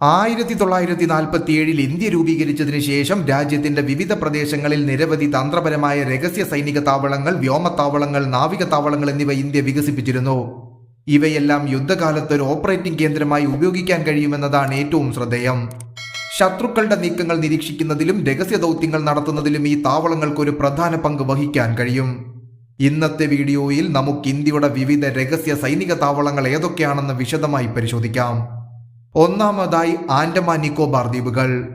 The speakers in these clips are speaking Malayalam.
ആയിരത്തി തൊള്ളായിരത്തി നാൽപ്പത്തി ഏഴിൽ ഇന്ത്യ രൂപീകരിച്ചതിന് ശേഷം രാജ്യത്തിന്റെ വിവിധ പ്രദേശങ്ങളിൽ നിരവധി തന്ത്രപരമായ രഹസ്യ സൈനിക താവളങ്ങൾ വ്യോമത്താവളങ്ങൾ നാവിക താവളങ്ങൾ എന്നിവ ഇന്ത്യ വികസിപ്പിച്ചിരുന്നു. ഇവയെല്ലാം യുദ്ധകാലത്ത് ഒരു ഓപ്പറേറ്റിംഗ് കേന്ദ്രമായി ഉപയോഗിക്കാൻ കഴിയുമെന്നതാണ് ഏറ്റവും ശ്രദ്ധേയം. ശത്രുക്കളുടെ നീക്കങ്ങൾ നിരീക്ഷിക്കുന്നതിലും രഹസ്യ ദൗത്യങ്ങൾ നടത്തുന്നതിലും ഈ താവളങ്ങൾക്ക് ഒരു പ്രധാന പങ്ക് വഹിക്കാൻ കഴിയും. ഇന്നത്തെ വീഡിയോയിൽ നമുക്ക് ഇന്ത്യയുടെ വിവിധ രഹസ്യ സൈനിക താവളങ്ങൾ ഏതൊക്കെയാണെന്ന് വിശദമായി പരിശോധിക്കാം. ഒന്നാമതായി ആൻഡമാൻ നിക്കോബാർ ദ്വീപുകൾ.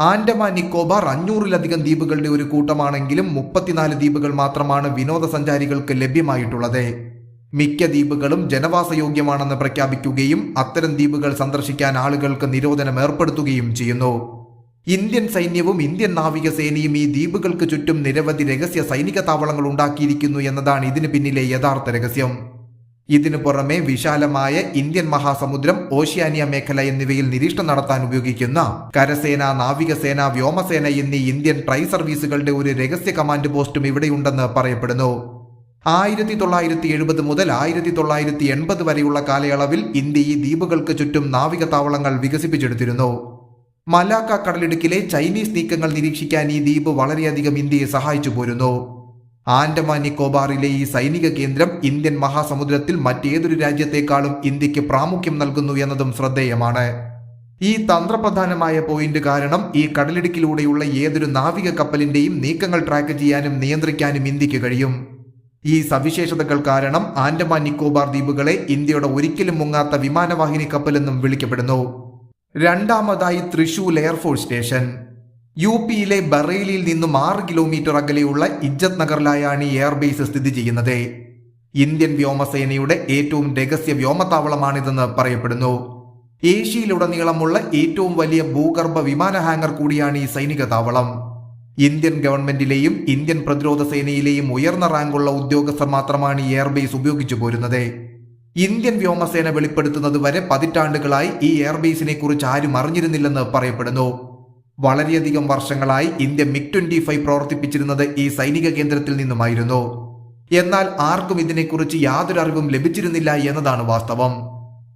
ആൻഡമാൻ നിക്കോബാർ അഞ്ഞൂറിലധികം ദ്വീപുകളുടെ ഒരു കൂട്ടമാണെങ്കിലും മുപ്പത്തിനാല് ദ്വീപുകൾ മാത്രമാണ് വിനോദസഞ്ചാരികൾക്ക് ലഭ്യമായിട്ടുള്ളത്. മിക്ക ദ്വീപുകളും ജനവാസയോഗ്യമാണെന്ന് പ്രഖ്യാപിക്കുകയും അത്തരം ദ്വീപുകൾ സന്ദർശിക്കാൻ ആളുകൾക്ക് നിരോധനം ഏർപ്പെടുത്തുകയും ചെയ്യുന്നു. ഇന്ത്യൻ സൈന്യവും ഇന്ത്യൻ നാവികസേനയും ഈ ദ്വീപുകൾക്ക് ചുറ്റും നിരവധി രഹസ്യ സൈനിക താവളങ്ങൾ ഉണ്ടാക്കിയിരിക്കുന്നു എന്നതാണ് ഇതിന് പിന്നിലെ യഥാർത്ഥ രഹസ്യം. ഇതിനു പുറമെ വിശാലമായ ഇന്ത്യൻ മഹാസമുദ്രം ഓഷ്യാനിയ മേഖല എന്നിവയിൽ നിരീക്ഷണം നടത്താൻ ഉപയോഗിക്കുന്ന കരസേന നാവികസേന വ്യോമസേന എന്നീ ഇന്ത്യൻ ട്രൈ സർവീസുകളുടെ ഒരു രഹസ്യ കമാൻഡ് പോസ്റ്റും ഇവിടെയുണ്ടെന്ന് പറയപ്പെടുന്നു. ആയിരത്തി തൊള്ളായിരത്തി എഴുപത് മുതൽ ആയിരത്തി തൊള്ളായിരത്തി എൺപത് വരെയുള്ള കാലയളവിൽ ഇന്ത്യ ഈ ദ്വീപുകൾക്ക് ചുറ്റും നാവിക താവളങ്ങൾ വികസിപ്പിച്ചെടുത്തിരുന്നു. മലാക്ക കടലിടുക്കിലെ ചൈനീസ് നീക്കങ്ങൾ നിരീക്ഷിക്കാൻ ഈ ദ്വീപ് വളരെയധികം ഇന്ത്യയെ സഹായിച്ചു പോരുന്നു. ആൻഡമാൻ നിക്കോബാറിലെ ഈ സൈനിക കേന്ദ്രം ഇന്ത്യൻ മഹാസമുദ്രത്തിൽ മറ്റേതൊരു രാജ്യത്തെക്കാളും ഇന്ത്യയ്ക്ക് പ്രാമുഖ്യം നൽകുന്നു എന്നതും ശ്രദ്ധേയമാണ്. ഈ തന്ത്രപ്രധാനമായ പോയിന്റ് കാരണം ഈ കടലിടുക്കിലൂടെയുള്ള ഏതൊരു നാവിക കപ്പലിന്റെയും നീക്കങ്ങൾ ട്രാക്ക് ചെയ്യാനും നിയന്ത്രിക്കാനും ഇന്ത്യയ്ക്ക് കഴിയും. ഈ സവിശേഷതകൾ കാരണം ആൻഡമാൻ നിക്കോബാർ ദ്വീപുകളെ ഇന്ത്യയുടെ ഒരിക്കലും മുങ്ങാത്ത വിമാനവാഹിനി കപ്പലെന്നും വിളിക്കപ്പെടുന്നു. രണ്ടാമതായി തൃശൂൽ എയർഫോഴ്സ് സ്റ്റേഷൻ യു പിയിലെ ബറേലിയിൽ നിന്നും ആറ് കിലോമീറ്റർ അകലെയുള്ള ഇജ്ജത് നഗറിലായാണ് ഈ എയർബേസ് സ്ഥിതി ചെയ്യുന്നത്. ഇന്ത്യൻ വ്യോമസേനയുടെ ഏറ്റവും രഹസ്യ വ്യോമത്താവളമാണിതെന്ന് പറയപ്പെടുന്നു. ഏഷ്യയിലുടനീളമുള്ള ഏറ്റവും വലിയ ഭൂഗർഭ വിമാന ഹാങ്ങർ കൂടിയാണ് ഈ സൈനിക താവളം. ഇന്ത്യൻ ഗവൺമെന്റിലെയും ഇന്ത്യൻ പ്രതിരോധ സേനയിലെയും ഉയർന്ന റാങ്കുള്ള ഉദ്യോഗസ്ഥർ മാത്രമാണ് ഈ എയർബേസ് ഉപയോഗിച്ചു പോരുന്നത്. ഇന്ത്യൻ വ്യോമസേന വെളിപ്പെടുത്തുന്നത് വരെ പതിറ്റാണ്ടുകളായി ഈ എയർബേസിനെ കുറിച്ച് ആരും അറിഞ്ഞിരുന്നില്ലെന്ന് പറയപ്പെടുന്നു. വളരെയധികം വർഷങ്ങളായി ഇന്ത്യ മിക് ട്വന്റി ഫൈവ് പ്രവർത്തിപ്പിച്ചിരുന്നത് ഈ സൈനിക കേന്ദ്രത്തിൽ നിന്നുമായിരുന്നു. എന്നാൽ ആർക്കും ഇതിനെക്കുറിച്ച് യാതൊരു അറിവും ലഭിച്ചിരുന്നില്ല എന്നതാണ് വാസ്തവം.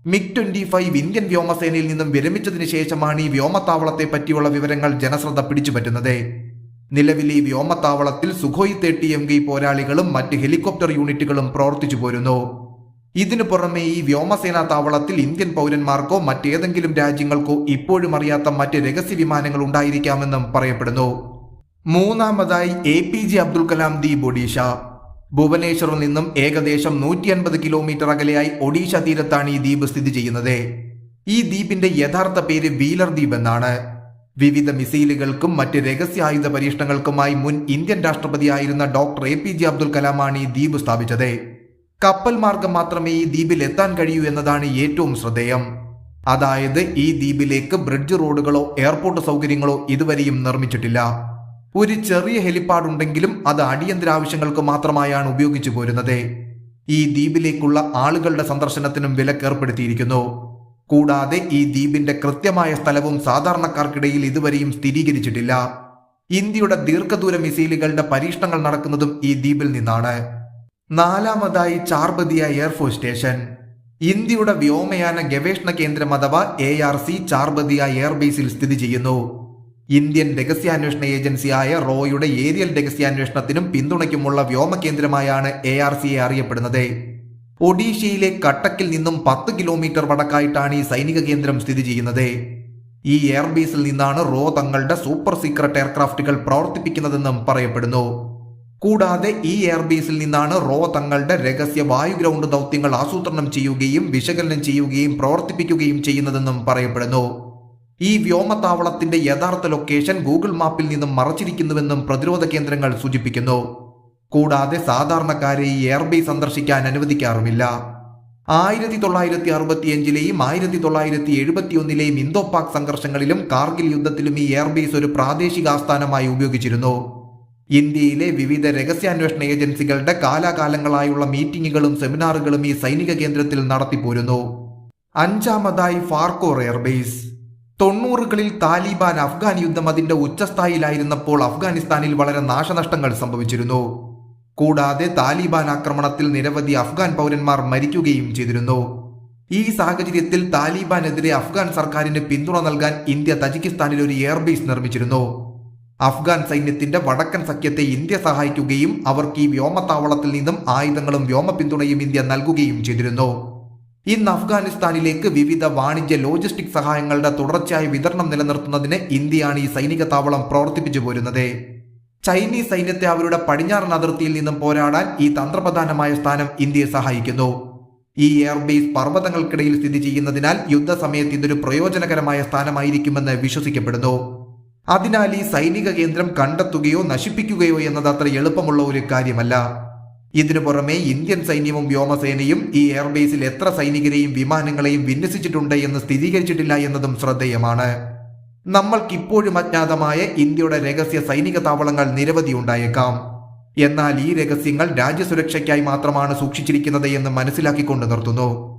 മിക് ട്വന്റി ഫൈവ് ഇന്ത്യൻ വ്യോമസേനയിൽ നിന്നും വിരമിച്ചതിന് ശേഷമാണ് ഈ വ്യോമത്താവളത്തെ പറ്റിയുള്ള വിവരങ്ങൾ ജനശ്രദ്ധ പിടിച്ചുപറ്റുന്നത്. നിലവിൽ ഈ വ്യോമത്താവളത്തിൽ സുഖോയ് തേർട്ടി എം പോരാളികളും മറ്റ് ഹെലികോപ്റ്റർ യൂണിറ്റുകളും പ്രവർത്തിച്ചു പോരുന്നു ഇതിനു പുറമെ ഈ വ്യോമസേനാ താവളത്തിൽ ഇന്ത്യൻ പൗരന്മാർക്കോ മറ്റേതെങ്കിലും രാജ്യങ്ങൾക്കോ ഇപ്പോഴും അറിയാത്ത മറ്റ് രഹസ്യ വിമാനങ്ങൾ ഉണ്ടായിരിക്കാമെന്നും പറയപ്പെടുന്നു. മൂന്നാമതായി A P J Abdul Kalam ദ്വീപ് ഒഡീഷ ഭുവനേശ്വറിൽ നിന്നും ഏകദേശം നൂറ്റി അൻപത് കിലോമീറ്റർ അകലെയായി ഒഡീഷ തീരത്താണ് ഈ ദ്വീപ് സ്ഥിതി ചെയ്യുന്നത്. ഈ ദ്വീപിന്റെ യഥാർത്ഥ പേര് വീലർ ദ്വീപ് എന്നാണ്. വിവിധ മിസൈലുകൾക്കും മറ്റ് രഹസ്യായുധ പരീക്ഷണങ്ങൾക്കുമായി മുൻ Indian രാഷ്ട്രപതിയായിരുന്ന doctor A P J Abdul കലാമാണ് ഈ ദ്വീപ് സ്ഥാപിച്ചത്. കപ്പൽ മാർഗം മാത്രമേ ഈ ദ്വീപിൽ എത്താൻ കഴിയൂ എന്നതാണ് ഏറ്റവും ശ്രദ്ധേയം. അതായത് ഈ ദ്വീപിലേക്ക് ബ്രിഡ്ജ് റോഡുകളോ എയർപോർട്ട് സൗകര്യങ്ങളോ ഇതുവരെയും നിർമ്മിച്ചിട്ടില്ല. ഒരു ചെറിയ ഹെലിപ്പാഡ് ഉണ്ടെങ്കിലും അത് അടിയന്തര ആവശ്യങ്ങൾക്ക് മാത്രമായാണ് ഉപയോഗിച്ചു പോരുന്നത്. ഈ ദ്വീപിലേക്കുള്ള ആളുകളുടെ സന്ദർശനത്തിനും വിലക്കേർപ്പെടുത്തിയിരിക്കുന്നു. കൂടാതെ ഈ ദ്വീപിന്റെ കൃത്യമായ സ്ഥലവും സാധാരണക്കാർക്കിടയിൽ ഇതുവരെയും സ്ഥിരീകരിച്ചിട്ടില്ല. ഇന്ത്യയുടെ ദീർഘദൂര മിസൈലുകളുടെ പരീക്ഷണങ്ങൾ നടക്കുന്നതും ഈ ദ്വീപിൽ നിന്നാണ്. നാലാമതായി ചാർബദിയ എയർഫോഴ്സ് സ്റ്റേഷൻ ഇന്ത്യയുടെ വ്യോമയാന ഗവേഷണ കേന്ദ്രം അഥവാ എ ആർ സി ചാർബദിയ എയർബേസിൽ സ്ഥിതി ചെയ്യുന്നു. ഇന്ത്യൻ രഹസ്യാന്വേഷണ ഏജൻസിയായ റോയുടെ ഏരിയൽ രഹസ്യാന്വേഷണത്തിനും പിന്തുണയ്ക്കുമുള്ള വ്യോമ കേന്ദ്രമായാണ് എ ആർ സിയെ അറിയപ്പെടുന്നത്. ഒഡീഷയിലെ കട്ടക്കിൽ നിന്നും പത്ത് കിലോമീറ്റർ വടക്കായിട്ടാണ് ഈ സൈനിക കേന്ദ്രം സ്ഥിതി ചെയ്യുന്നത്. ഈ എയർബേസിൽ നിന്നാണ് റോ തങ്ങളുടെ സൂപ്പർ സീക്രട്ട് എയർക്രാഫ്റ്റുകൾ പ്രവർത്തിപ്പിക്കുന്നതെന്നും പറയപ്പെടുന്നു. കൂടാതെ ഈ എയർബേസിൽ നിന്നാണ് റോ തങ്ങളുടെ രഹസ്യ വായു ഗ്രൗണ്ട് ദൗത്യങ്ങൾ ആസൂത്രണം ചെയ്യുകയും വിശകലനം ചെയ്യുകയും പ്രവർത്തിപ്പിക്കുകയും ചെയ്യുന്നതെന്നും പറയപ്പെടുന്നു. ഈ വ്യോമത്താവളത്തിന്റെ യഥാർത്ഥ ലൊക്കേഷൻ ഗൂഗിൾ മാപ്പിൽ നിന്നും മറച്ചിരിക്കുന്നുവെന്നും പ്രതിരോധ കേന്ദ്രങ്ങൾ സൂചിപ്പിക്കുന്നു. കൂടാതെ സാധാരണക്കാരെ ഈ എയർബേസ് സന്ദർശിക്കാൻ അനുവദിക്കാറുമില്ല. ആയിരത്തി തൊള്ളായിരത്തി അറുപത്തിയഞ്ചിലെയും ആയിരത്തി തൊള്ളായിരത്തി എഴുപത്തിയൊന്നിലെയും ഇന്തോ പാക് സംഘർഷങ്ങളിലും കാർഗിൽ യുദ്ധത്തിലും ഈ എയർബേസ് ഒരു പ്രാദേശിക ആസ്ഥാനമായി ഉപയോഗിച്ചിരുന്നു. ഇന്ത്യയിലെ വിവിധ രഹസ്യാന്വേഷണ ഏജൻസികളുടെ കാലാകാലങ്ങളായുള്ള മീറ്റിംഗുകളും സെമിനാറുകളും ഈ സൈനിക കേന്ദ്രത്തിൽ നടത്തിപ്പോരുന്നു. അഞ്ചാമതായി ഫാർക്കോർ എയർബേസ് തൊണ്ണൂറുകളിൽ താലിബാൻ അഫ്ഗാൻ യുദ്ധം അതിന്റെ ഉച്ചസ്ഥായിലായിരുന്നപ്പോൾ അഫ്ഗാനിസ്ഥാനിൽ വളരെ നാശനഷ്ടങ്ങൾ സംഭവിച്ചിരുന്നു. കൂടാതെ താലിബാൻ ആക്രമണത്തിൽ നിരവധി അഫ്ഗാൻ പൗരന്മാർ മരിക്കുകയും ചെയ്തിരുന്നു. ഈ സാഹചര്യത്തിൽ താലിബാനെതിരെ അഫ്ഗാൻ സർക്കാരിന് പിന്തുണ നൽകാൻ ഇന്ത്യ തജിക്കിസ്ഥാനിൽ ഒരു എയർബേസ് നിർമ്മിച്ചിരുന്നു. അഫ്ഗാൻ സൈന്യത്തിന്റെ വടക്കൻ സഖ്യത്തെ ഇന്ത്യ സഹായിക്കുകയും അവർക്ക് ഈ വ്യോമത്താവളത്തിൽ നിന്നും ആയുധങ്ങളും വ്യോമ പിന്തുണയും ഇന്ത്യ നൽകുകയും ചെയ്തിരുന്നു. ഇന്ന് അഫ്ഗാനിസ്ഥാനിലേക്ക് വിവിധ വാണിജ്യ ലോജിസ്റ്റിക് സഹായങ്ങളുടെ തുടർച്ചയായ വിതരണം നിലനിർത്തുന്നതിന് ഇന്ത്യയാണ് ഈ സൈനിക താവളം പ്രവർത്തിപ്പിച്ചു പോരുന്നത്. ചൈനീസ് സൈന്യത്തെ അവരുടെ പടിഞ്ഞാറൻ അതിർത്തിയിൽ നിന്നും പോരാടാൻ ഈ തന്ത്രപ്രധാനമായ സ്ഥാനം ഇന്ത്യയെ സഹായിക്കുന്നു. ഈ എയർബേസ് പർവതങ്ങൾക്കിടയിൽ സ്ഥിതി ചെയ്യുന്നതിനാൽ യുദ്ധസമയത്ത് ഇതൊരു പ്രയോജനകരമായ സ്ഥാനമായിരിക്കുമെന്ന് വിശ്വസിക്കപ്പെടുന്നു. അതിനാൽ ഈ സൈനിക കേന്ദ്രം കണ്ടെത്തുകയോ നശിപ്പിക്കുകയോ എന്നത് അത്ര എളുപ്പമുള്ള ഒരു കാര്യമല്ല. ഇതിനു പുറമെ ഇന്ത്യൻ സൈന്യവും വ്യോമസേനയും ഈ എയർബേസിൽ എത്ര സൈനികരെയും വിമാനങ്ങളെയും വിന്യസിച്ചിട്ടുണ്ട് എന്ന് സ്ഥിരീകരിച്ചിട്ടില്ല എന്നതും ശ്രദ്ധേയമാണ്. നമ്മൾക്കിപ്പോഴും അജ്ഞാതമായ ഇന്ത്യയുടെ രഹസ്യ സൈനിക താവളങ്ങൾ നിരവധി ഉണ്ടായേക്കാം. എന്നാൽ ഈ രഹസ്യങ്ങൾ രാജ്യസുരക്ഷയ്ക്കായി മാത്രമാണ് സൂക്ഷിച്ചിരിക്കുന്നത് എന്ന് മനസ്സിലാക്കിക്കൊണ്ട് നിർത്തുന്നു.